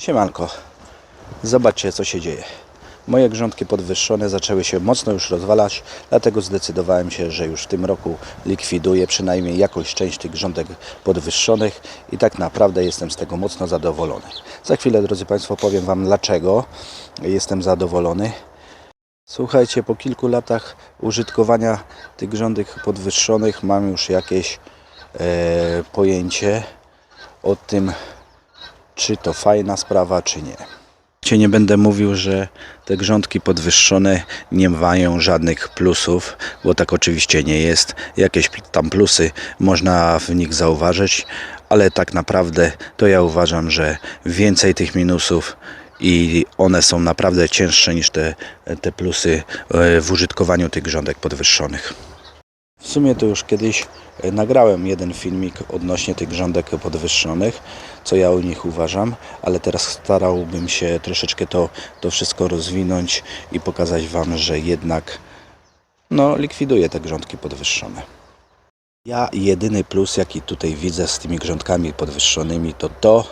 Siemanko, zobaczcie co się dzieje. Moje grządki podwyższone zaczęły się mocno już rozwalać, dlatego zdecydowałem się, że już w tym roku likwiduję przynajmniej jakąś część tych grządek podwyższonych i tak naprawdę jestem z tego mocno zadowolony. Za chwilę, drodzy Państwo, powiem Wam dlaczego jestem zadowolony. Słuchajcie, po kilku latach użytkowania tych grządek podwyższonych mam już jakieś e, pojęcie o tym, czy to fajna sprawa, czy nie. Cię nie będę mówił, że te grządki podwyższone nie mają żadnych plusów, bo tak oczywiście nie jest. Jakieś tam plusy można w nich zauważyć, ale tak naprawdę to ja uważam, że więcej tych minusów i one są naprawdę cięższe niż te, te plusy e, w użytkowaniu tych grządek podwyższonych. W sumie to już kiedyś e, nagrałem jeden filmik odnośnie tych grządek podwyższonych, co ja o nich uważam, ale teraz starałbym się troszeczkę to, to wszystko rozwinąć i pokazać Wam, że jednak no, likwiduję te grządki podwyższone. Ja jedyny plus, jaki tutaj widzę z tymi grządkami podwyższonymi, to to,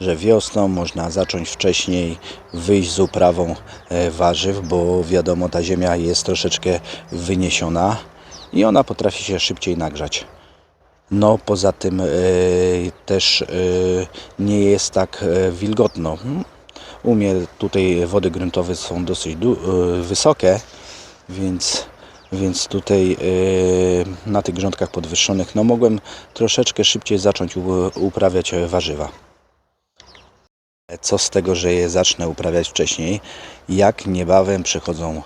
że wiosną można zacząć wcześniej wyjść z uprawą e, warzyw, bo wiadomo, ta ziemia jest troszeczkę wyniesiona i ona potrafi się szybciej nagrzać. No, poza tym e, też e, nie jest tak e, wilgotno. U mnie tutaj wody gruntowe są dosyć wysokie, więc, więc tutaj na tych grządkach podwyższonych no, mogłem troszeczkę szybciej zacząć uprawiać warzywa. Co z tego, że je zacznę uprawiać wcześniej, jak niebawem przychodzą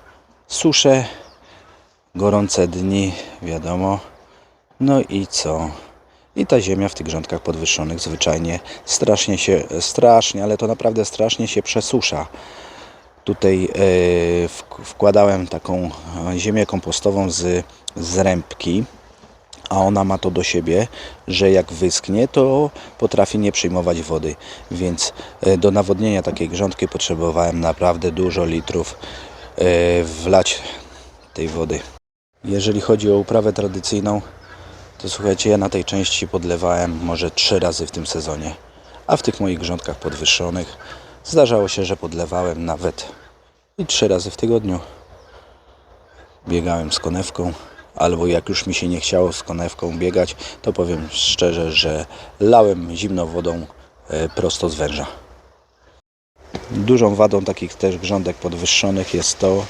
susze, gorące dni, wiadomo. No i co? I ta ziemia w tych grządkach podwyższonych zwyczajnie strasznie się, strasznie, ale to naprawdę strasznie się przesusza. Tutaj e, wk- wkładałem taką e, ziemię kompostową z, z rębki, a ona ma to do siebie, że jak wyschnie, to potrafi nie przyjmować wody. Więc e, do nawodnienia takiej grządki potrzebowałem naprawdę dużo litrów wlać tej wody. Jeżeli chodzi o uprawę tradycyjną, to słuchajcie, ja na tej części podlewałem może trzy razy w tym sezonie, a w tych moich grządkach podwyższonych zdarzało się, że podlewałem nawet i trzy razy w tygodniu. Biegałem z konewką, albo jak już mi się nie chciało z konewką biegać, to powiem szczerze, że lałem zimną wodą e, prosto z węża. Dużą wadą takich też grządek podwyższonych jest to,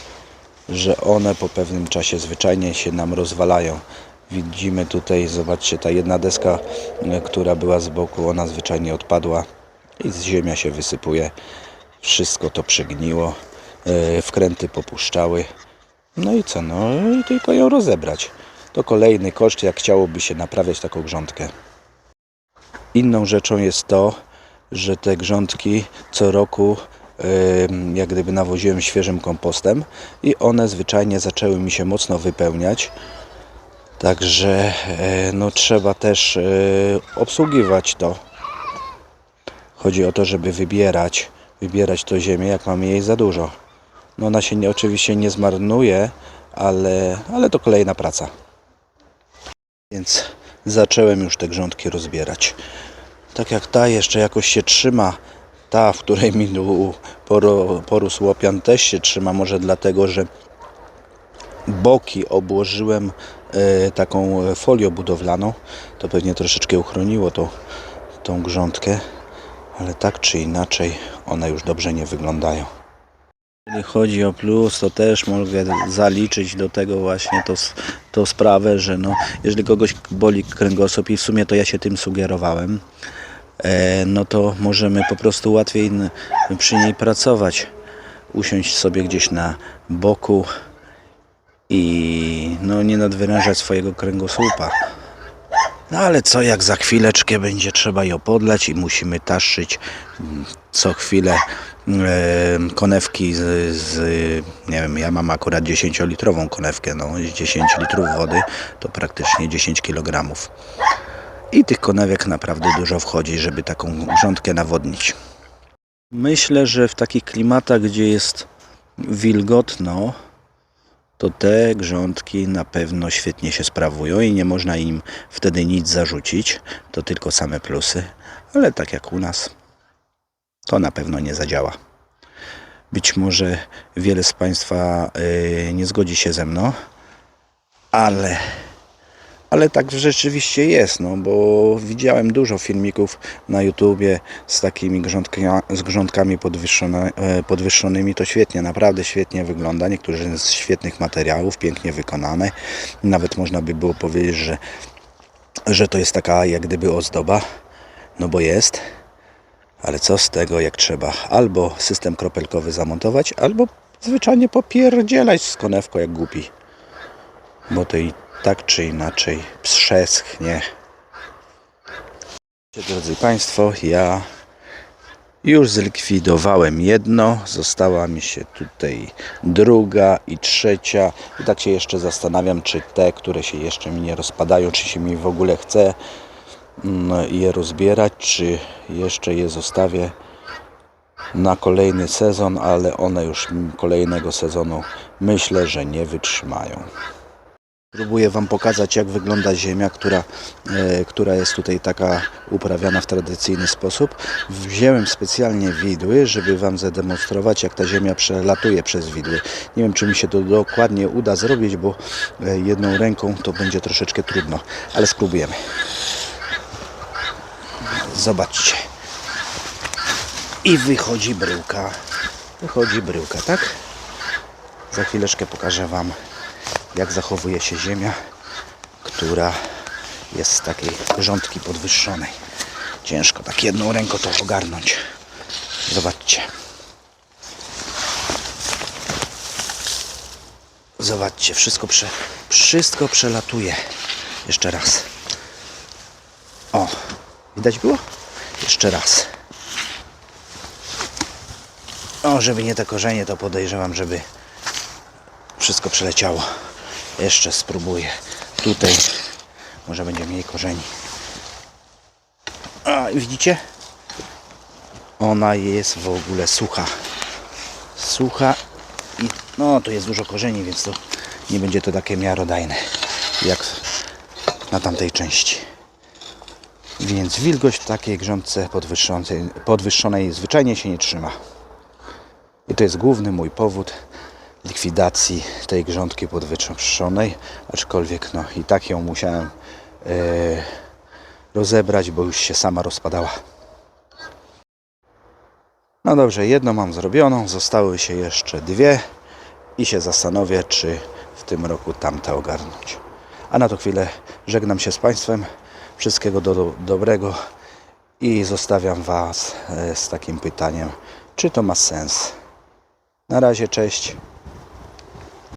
że one po pewnym czasie zwyczajnie się nam rozwalają. Widzimy tutaj, zobaczcie, ta jedna deska, e, która była z boku, ona zwyczajnie odpadła i z ziemia się wysypuje. Wszystko to przegniło, e, wkręty popuszczały. No i co, no i tylko ją rozebrać. To kolejny koszt, jak chciałoby się naprawiać taką grządkę. Inną rzeczą jest to, że te grządki co roku jak gdyby nawoziłem świeżym kompostem i one zwyczajnie zaczęły mi się mocno wypełniać. Także e, no, trzeba też e, obsługiwać to. Chodzi o to, żeby wybierać, wybierać to ziemię, jak mamy jej za dużo. No ona się nie, oczywiście nie zmarnuje, ale, ale to kolejna praca. Więc zacząłem już te grządki rozbierać. Tak jak ta jeszcze jakoś się trzyma, ta, w której mi tu poro, porósł łopian też się trzyma, może dlatego, że boki obłożyłem e, taką folią budowlaną, to pewnie troszeczkę uchroniło tą, tą grządkę, ale tak czy inaczej one już dobrze nie wyglądają. Jeżeli chodzi o plus, to też mogę zaliczyć do tego właśnie to, tą sprawę, że no, jeżeli kogoś boli kręgosłup i w sumie to ja się tym sugerowałem, e, no to możemy po prostu łatwiej przy niej pracować. Usiąść sobie gdzieś na boku i no, nie nadwyrężać swojego kręgosłupa. No ale co jak za chwileczkę będzie trzeba ją podlać i musimy taszyć mm, co chwilę e, konewki z, z, nie wiem, ja mam akurat 10-litrową konewkę, no z 10 litrów wody to praktycznie 10 kg. I tych konewek naprawdę dużo wchodzi, żeby taką grządkę nawodnić. Myślę, że w takich klimatach, gdzie jest wilgotno, to te grządki na pewno świetnie się sprawują i nie można im wtedy nic zarzucić. To tylko same plusy, ale tak jak u nas. to na pewno nie zadziała. Być może wiele z Państwa y, nie zgodzi się ze mną, ale, ale tak rzeczywiście jest, no bo widziałem dużo filmików na YouTubie z takimi grządka, z grządkami podwyższone, e, podwyższonymi. To świetnie, naprawdę świetnie wygląda. Niektórzy z świetnych materiałów, pięknie wykonane. Nawet można by było powiedzieć, że, że to jest taka jak gdyby ozdoba, no bo jest. Ale co z tego, jak trzeba albo system kropelkowy zamontować, albo zwyczajnie popierdzielać z konewką jak głupi. Bo to i tak czy inaczej przeschnie. Drodzy Państwo, ja już zlikwidowałem jedno, została mi się tutaj druga i trzecia. I tak się jeszcze zastanawiam, czy te, które się jeszcze mi nie rozpadają, czy się mi w ogóle chce mm, je rozbierać, czy jeszcze je zostawię na kolejny sezon, ale one już kolejnego sezonu myślę, że nie wytrzymają. Próbuję Wam pokazać, jak wygląda ziemia, która, e, która jest tutaj taka uprawiana w tradycyjny sposób. Wziąłem specjalnie widły, żeby Wam zademonstrować, jak ta ziemia przelatuje przez widły. Nie wiem, czy mi się to dokładnie uda zrobić, bo e, jedną ręką to będzie troszeczkę trudno, ale spróbujemy. Zobaczcie. I wychodzi bryłka. Wychodzi bryłka, tak? Za chwileczkę pokażę Wam, jak zachowuje się ziemia, która jest z takiej rządki podwyższonej. Ciężko tak jedną ręką to ogarnąć. Zobaczcie. Zobaczcie, wszystko, prze, wszystko przelatuje. Jeszcze raz. O, widać było? Jeszcze raz. O, żeby nie te korzenie, to podejrzewam, żeby wszystko przeleciało. Jeszcze spróbuję. Tutaj może będzie mniej korzeni. A, widzicie? Ona jest w ogóle sucha. Sucha i no tu jest dużo korzeni, więc to nie będzie to takie miarodajne jak na tamtej części. Więc wilgoć w takiej grządce podwyższonej, podwyższonej zwyczajnie się nie trzyma. I to jest główny mój powód likwidacji tej grządki podwyższonej, aczkolwiek no i tak ją musiałem e, rozebrać, bo już się sama rozpadała. No dobrze, jedną mam zrobioną, zostały się jeszcze dwie i się zastanowię, czy w tym roku tamte ogarnąć. A na to chwilę żegnam się z Państwem. Wszystkiego do, do, dobrego i zostawiam Was e, z takim pytaniem, czy to ma sens. Na razie, cześć.